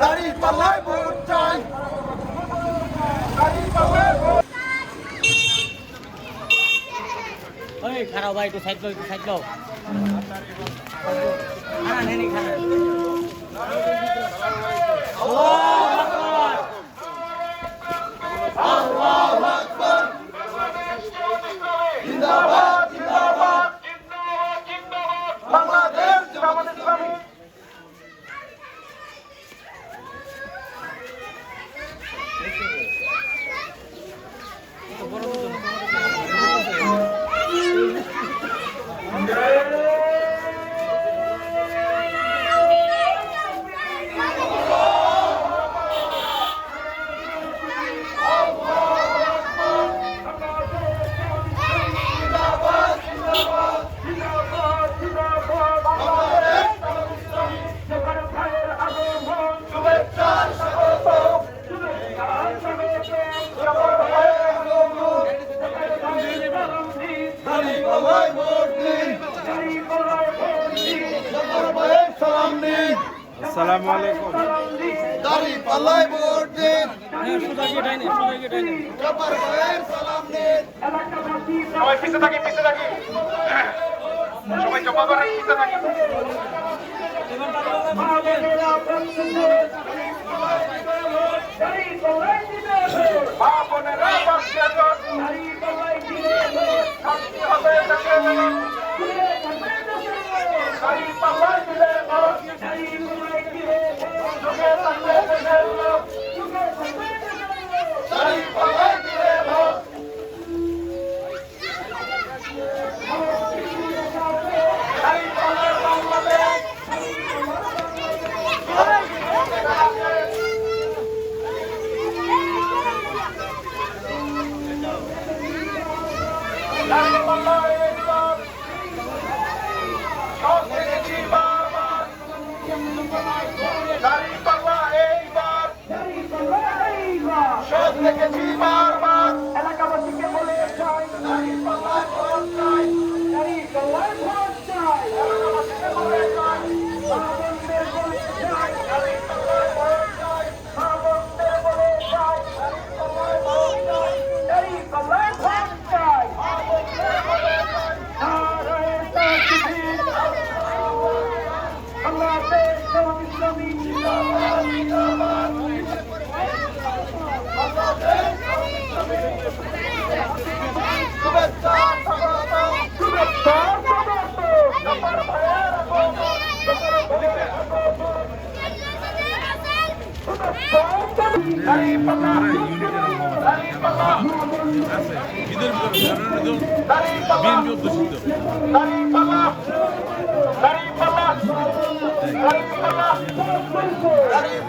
দাঁড়িয়ে পাল্লায় ভোট চাই খারাপ ভাই একটু সাইড একটু সাইড লো নেই খারাপ। 뭐라고? সালাম আলাইকুম। দাড়ি পাল্লাই ভোট দিন। হ্যাঁ সালাম Happy Barbara!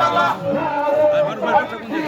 আমার ব্যাপারটা কোন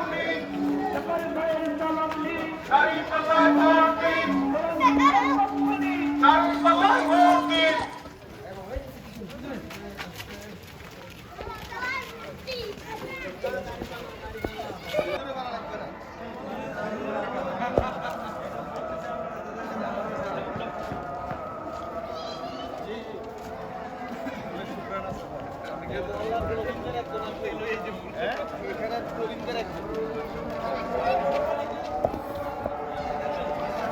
হ্যাঁ?